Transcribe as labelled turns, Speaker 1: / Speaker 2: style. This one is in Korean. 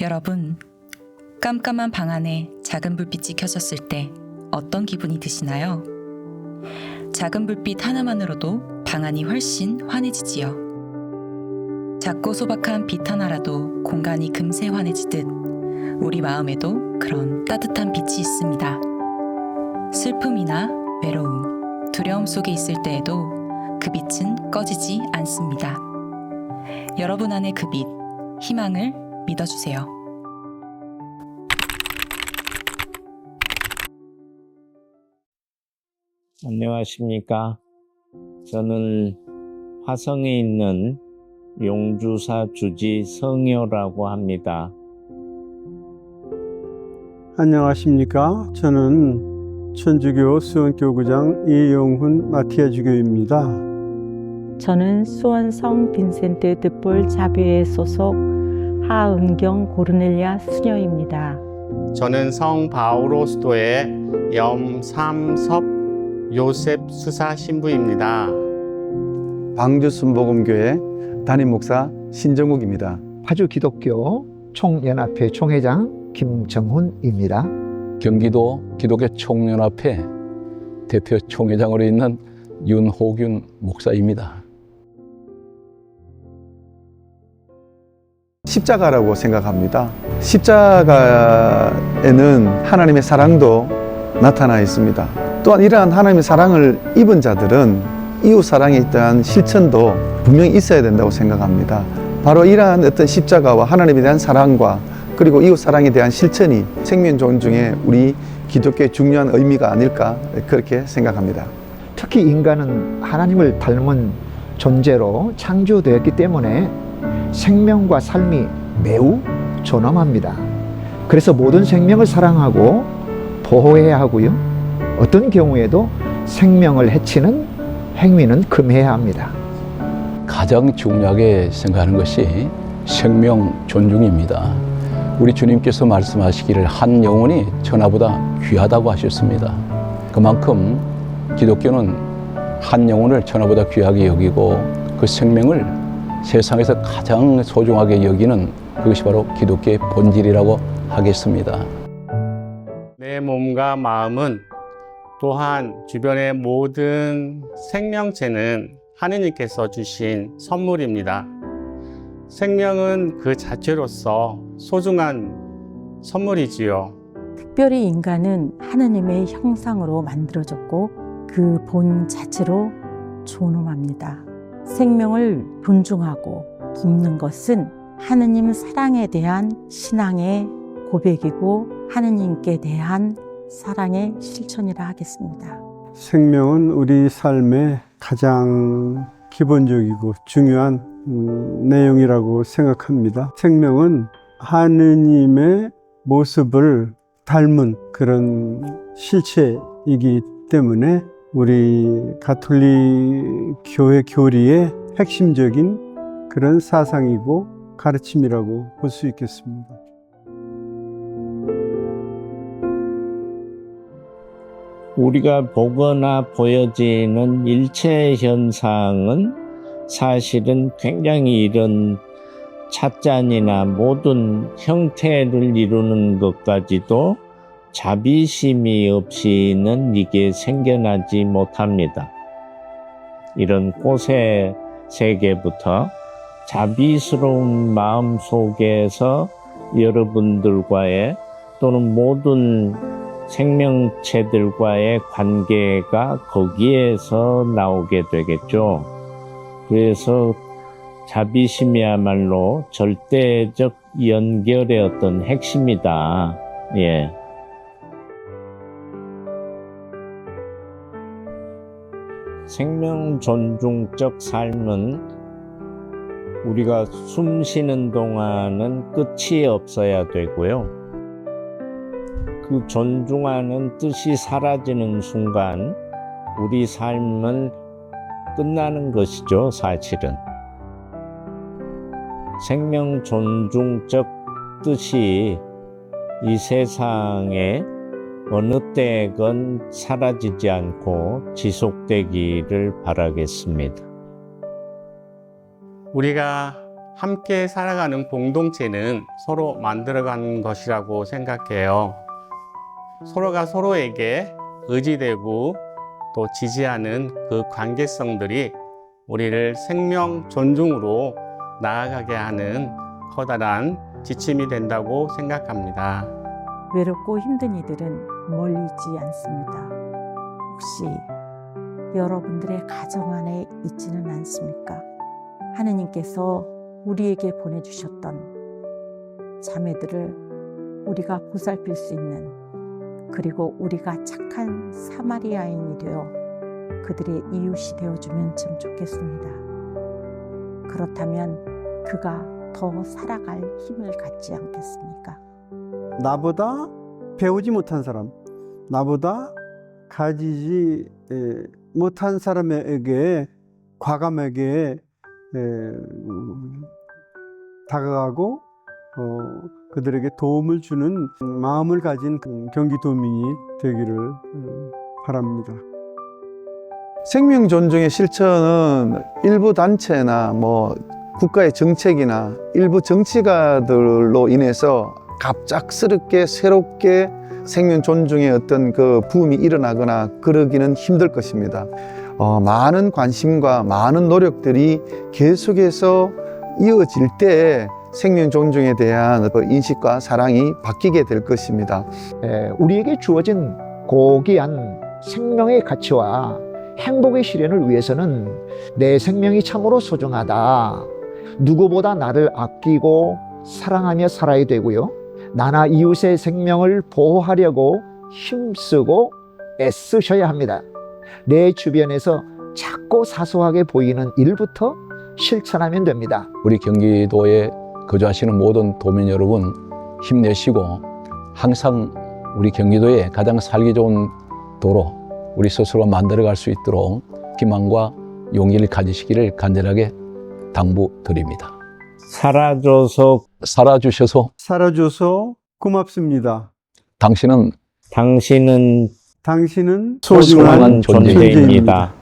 Speaker 1: 여러분, 깜깜한 방 안에 작은 불빛이 켜졌을 때 어떤 기분이 드시나요? 작은 불빛 하나만으로도 방 안이 훨씬 환해지지요. 작고 소박한 빛 하나라도 공간이 금세 환해지듯 우리 마음에도 그런 따뜻한 빛이 있습니다. 슬픔이나 외로움, 두려움 속에 있을 때에도 그 빛은 꺼지지 않습니다. 여러분 안의 그 빛, 희망을 믿어주세요.
Speaker 2: 안녕하십니까. 저는 화성에 있는 용주사 주지 성효라고 합니다.
Speaker 3: 안녕하십니까. 저는 천주교 수원교구장 이용훈 마티아 주교입니다.
Speaker 4: 저는 수원성 빈센트 드볼 자비회 소속 하은경 고르넬리아 수녀입니다.
Speaker 5: 저는 성 바오로스도의 염삼섭 요셉 수사 신부입니다.
Speaker 6: 방주 순복음교회 담임 목사 신정욱입니다.
Speaker 7: 파주 기독교 총연합회 총회장 김정훈입니다.
Speaker 8: 경기도 기독교 총연합회 대표 총회장으로 있는 윤호균 목사입니다.
Speaker 6: 십자가라고 생각합니다. 십자가에는 하나님의 사랑도 나타나 있습니다. 또한 이러한 하나님의 사랑을 입은 자들은 이웃 사랑에 대한 실천도 분명히 있어야 된다고 생각합니다. 바로 이러한 어떤 십자가와 하나님에 대한 사랑과 그리고 이웃 사랑에 대한 실천이 생명 존중의 우리 기독교의 중요한 의미가 아닐까 그렇게 생각합니다.
Speaker 7: 특히 인간은 하나님을 닮은 존재로 창조되었기 때문에 생명과 삶이 매우 존엄합니다. 그래서 모든 생명을 사랑하고 보호해야 하고요. 어떤 경우에도 생명을 해치는 행위는 금해야 합니다.
Speaker 8: 가장 중요하게 생각하는 것이 생명 존중입니다. 우리 주님께서 말씀하시기를 한 영혼이 천하보다 귀하다고 하셨습니다. 그만큼 기독교는 한 영혼을 천하보다 귀하게 여기고 그 생명을 세상에서 가장 소중하게 여기는 그것이 바로 기독교의 본질이라고 하겠습니다.
Speaker 5: 내 몸과 마음은 또한 주변의 모든 생명체는 하느님께서 주신 선물입니다. 생명은 그 자체로서 소중한 선물이지요.
Speaker 4: 특별히 인간은 하느님의 형상으로 만들어졌고 그 본 자체로 존엄합니다. 생명을 존중하고 돕는 것은 하느님 사랑에 대한 신앙의 고백이고 하느님께 대한 사랑의 실천이라 하겠습니다.
Speaker 3: 생명은 우리 삶의 가장 기본적이고 중요한 음, 내용이라고 생각합니다. 생명은 하느님의 모습을 닮은 그런 실체이기 때문에 우리 가톨릭 교회 교리의 핵심적인 그런 사상이고 가르침이라고 볼 수 있겠습니다.
Speaker 2: 우리가 보거나 보여지는 일체 현상은 사실은 굉장히 이런 찻잔이나 모든 형태를 이루는 것까지도 자비심이 없이는 이게 생겨나지 못합니다. 이런 꽃의 세계부터 자비스러운 마음 속에서 여러분들과의 또는 모든 생명체들과의 관계가 거기에서 나오게 되겠죠. 그래서 자비심이야말로 절대적 연결의 어떤 핵심이다. 예. 생명 존중적 삶은 우리가 숨 쉬는 동안은 끝이 없어야 되고요. 그 존중하는 뜻이 사라지는 순간 우리 삶은 끝나는 것이죠, 사실은. 생명 존중적 뜻이 이 세상에 어느 때건 사라지지 않고 지속되기를 바라겠습니다.
Speaker 5: 우리가 함께 살아가는 공동체는 서로 만들어가는 것이라고 생각해요. 서로가 서로에게 의지되고 또 지지하는 그 관계성들이 우리를 생명 존중으로 나아가게 하는 커다란 지침이 된다고 생각합니다.
Speaker 4: 외롭고 힘든 이들은 멀리 있지 않습니다. 혹시 여러분들의 가정 안에 있지는 않습니까? 하느님께서 우리에게 보내주셨던 자매들을 우리가 보살필 수 있는 그리고 우리가 착한 사마리아인이 되어 그들의 이웃이 되어주면 참 좋겠습니다. 그렇다면 그가 더 살아갈 힘을 갖지 않겠습니까?
Speaker 3: 나보다 배우지 못한 사람, 나보다 가지지 에, 못한 사람에게 과감하게 다가가고 어, 그들에게 도움을 주는 마음을 가진 그 경기도민이 되기를 음, 바랍니다.
Speaker 6: 생명 존중의 실천은 일부 단체나 뭐 국가의 정책이나 일부 정치가들로 인해서 갑작스럽게 새롭게 생명 존중의 어떤 그 붐이 일어나거나 그러기는 힘들 것입니다. 어, 많은 관심과 많은 노력들이 계속해서 이어질 때 생명 존중에 대한 그 인식과 사랑이 바뀌게 될 것입니다.
Speaker 7: 에, 우리에게 주어진 고귀한 생명의 가치와 행복의 실현을 위해서는 내 생명이 참으로 소중하다. 누구보다 나를 아끼고 사랑하며 살아야 되고요. 나나 이웃의 생명을 보호하려고 힘쓰고 애쓰셔야 합니다. 내 주변에서 작고 사소하게 보이는 일부터 실천하면 됩니다.
Speaker 8: 우리 경기도에 거주하시는 모든 도민 여러분 힘내시고 항상 우리 경기도에 가장 살기 좋은 도로 우리 스스로 만들어갈 수 있도록 기망과 용기를 가지시기를 간절하게 당부드립니다.
Speaker 2: 살아줘서
Speaker 8: 살아주셔서
Speaker 3: 살아줘서 고맙습니다.
Speaker 8: 당신은
Speaker 2: 당신은
Speaker 3: 당신은
Speaker 8: 소중한
Speaker 2: 소중한
Speaker 8: 존재입니다.
Speaker 2: 존재입니다.